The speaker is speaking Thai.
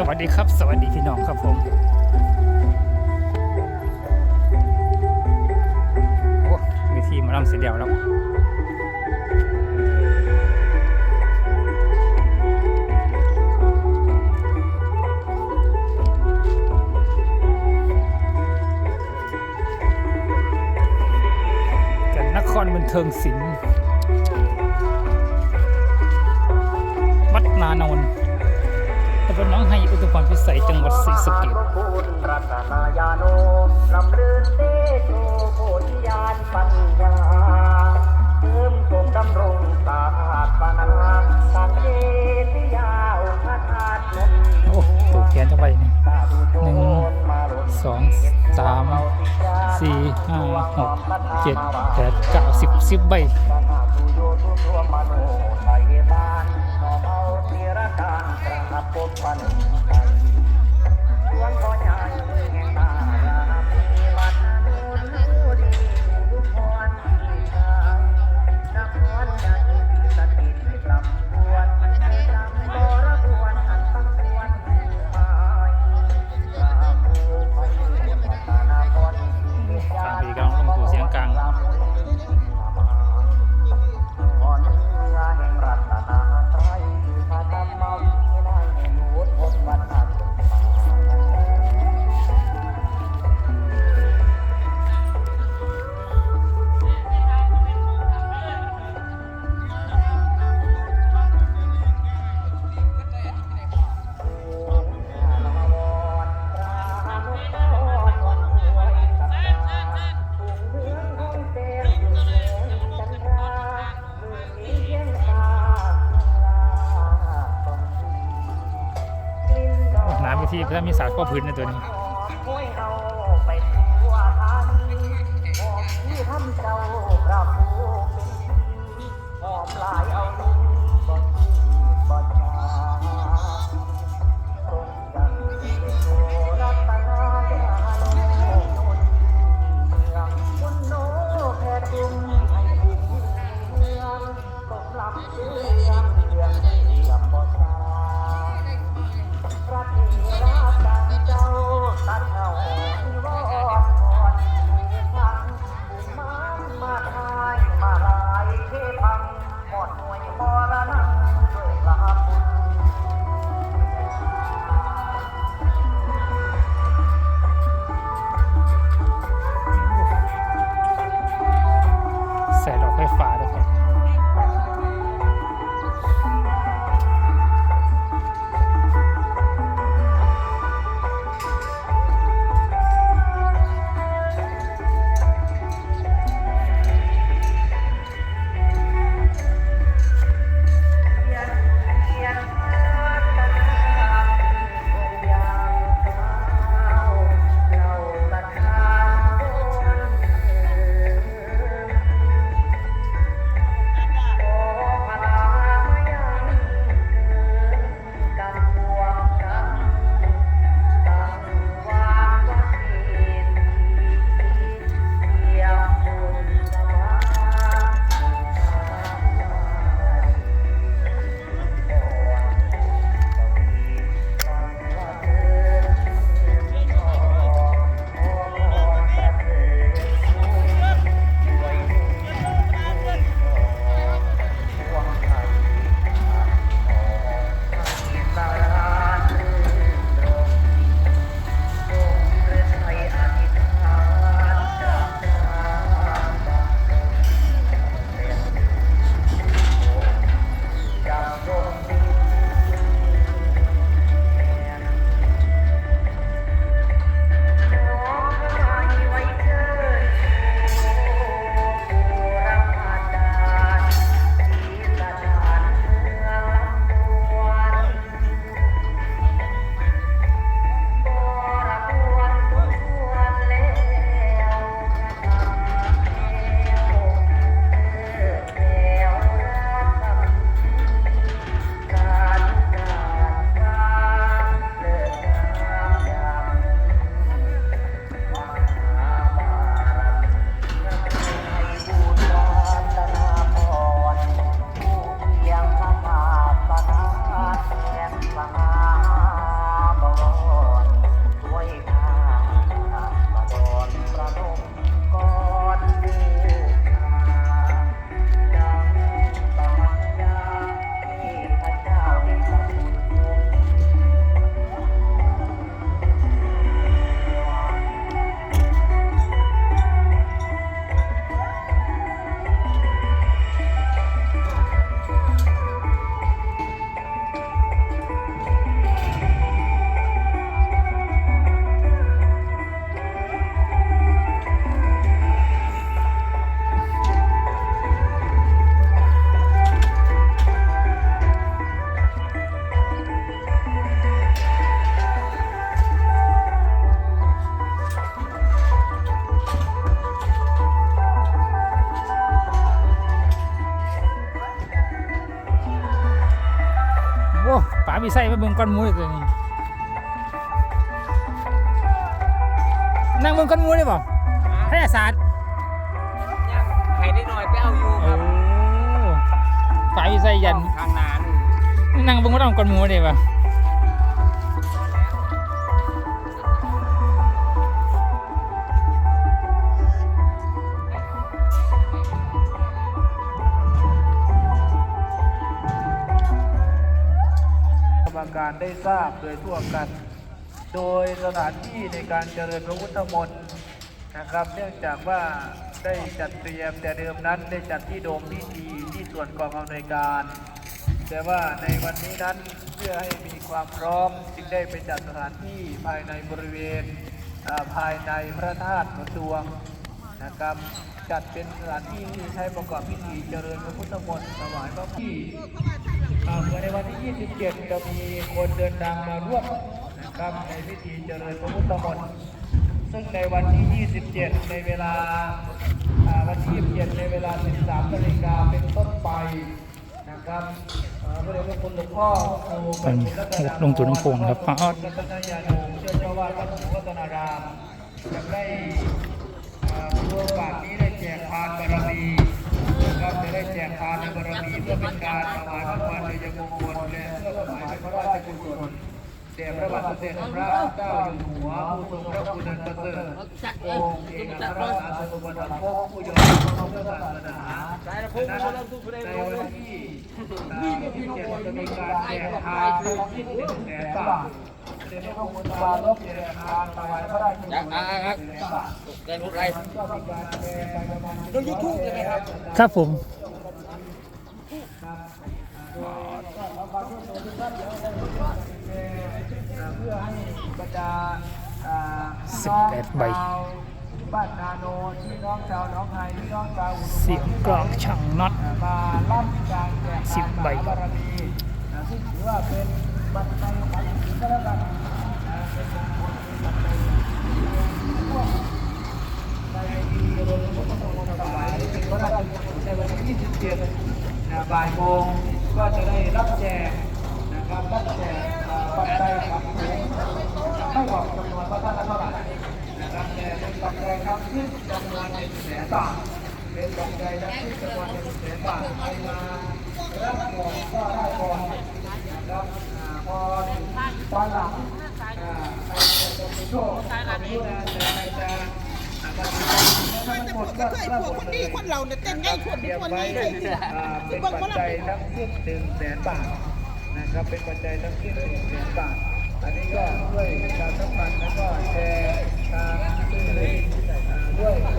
สวัสดีครับ สวัสดีพี่น้องครับผมโอ้วิธีมาลำเสร็จแล้วแล้วกันนครบันเทิงศิลป์วัดนานนท์ำบลหน้องไฮอุตุพรพิสัยจังหวัดศรีสะเกษโอนเตโชโพธิญาณปัญญาเติมสมดำรงศาสตร์ปนาสังเกติยาอุปทานนนโอ้ถูกเขียนจังไปนี่ตาดูโชหนึ่งสองสามสี่ห้าหกเจ็ดแปดเก้าสิบสิบใบ ทั่วมโนไทยบ้านนอมเอาเทระการกระปบปันไทยดวนพ่อใหญ่ ทีพระมีสารข้อพื้นในตัวนี้ที่ทำเจ้าพระผู้เป็นหอมลายเอา ส่อกไฟฟ้าด้วยครับ วิไสมาเบิ่งก้อนหมูเลยตัวนี้นั่งเบิ่งก้อนหมูได้บ่พยาศาสตร์ยังให้ได้หน่อยไปเอาอยู่โอ้ฝ่ายวิไสยันข้างหน้านี่นั่งเบิ่งว่าต้องก้อนหมูได้บ่ การได้ทราบโดยทั่วกัน โดยสถานที่ในการเจริญพระพุทธมนต์นะครับ เนื่องจากว่าได้จัดเตรียมแต่เดิมนั้นได้จัดที่โดมพิธีที่ส่วนกองอำนวยการ แต่ว่าในวันนี้นั้นเพื่อให้มีความพร้อมจึงได้ไปจัดสถานที่ภายในบริเวณภายในพระธาตุหนดวง นะครับจัดเป็นสถานที่ที่ใช้ประกอบพิธีเจริญพระพุทธมนต์ถวายพระพี่อ่าในวันที่ 27 จะมีคนเดินทางมาร่วมนะครับในพิธีเจริญพระพุทธมนต์ซึ่งในวันที่ 27 ในเวลาอ่าวันที่ 27 ในเวลา 13นาฬิกาเป็นต้นไปนะครับอ่าพระเดชพระคุณหลวงพ่อพระครูเป็นลงตัวน้ำโพงครับป้าออดรัตนยาโนเจ้าเจ้าวาดวัดหลวงรัตนาราม พื่อเป็นการถวายพระพรในยมงคลและเพื่อถวายพระราชกุศลแด่พระบาทสมเด็จพระเจ้าอยู่หัวผู้ทรงพระคุณอันประเสริฐองค์เอกอัครราชสมบัติภพผู้ยอมพระพุทธศาสนาในวันที่อ่าที่เจ็ดจะมีการแจกทานเพิ่มที่หนึ่งแสนบาทเดชพระคุณบาลบแจกทานถวายพระราชกุศลหนึ่งแสนบาทได้รถไรก็มีการแชร์ไปประมาณดูยูทูบเลยไหมครับครับผมเสิบแปดใบชาวบ้านนาโนพี่น้องชาวหน้องไห้พี่น้องชาวอุดมเสียงกลองช่างน็อตมารับการแจกสิบใบบารมีนะซึ่งถือว่าเป็นบัตรในของสินก็แล้วกันนะเป็นมงคลเป็นบัตรในร่วมในปีรณรงค์พระพุทธถวายเป็นพระราชกุศลในวันที่27นะบ่ายโมงก็จะได้รับแจกนะครับรับแจกอ่าปัจจัย ขึ้นจำนวนหนึ่งแสนบาทเป็นกองใจและขึ้นกำนวนหนแสนบาทใคมารับก่อนก็ได้ก่อนรับพอตอนหลังถ้ามันโชคครจะใครจะก็ใส่พวกคนนี้คนเราเนี่ยเต้นง่ายคนทุกคนง่ายเลยเป็นปัจจัยทั้งสิ้นหนึ่งแสนบาทนะครับเป็นปัจจัยทั้งสิ้นหนึ่งแสนบาทอันนี้ก็ด้วยการสัมพันธ์แล้วก็แชร์ทางสื่อ 对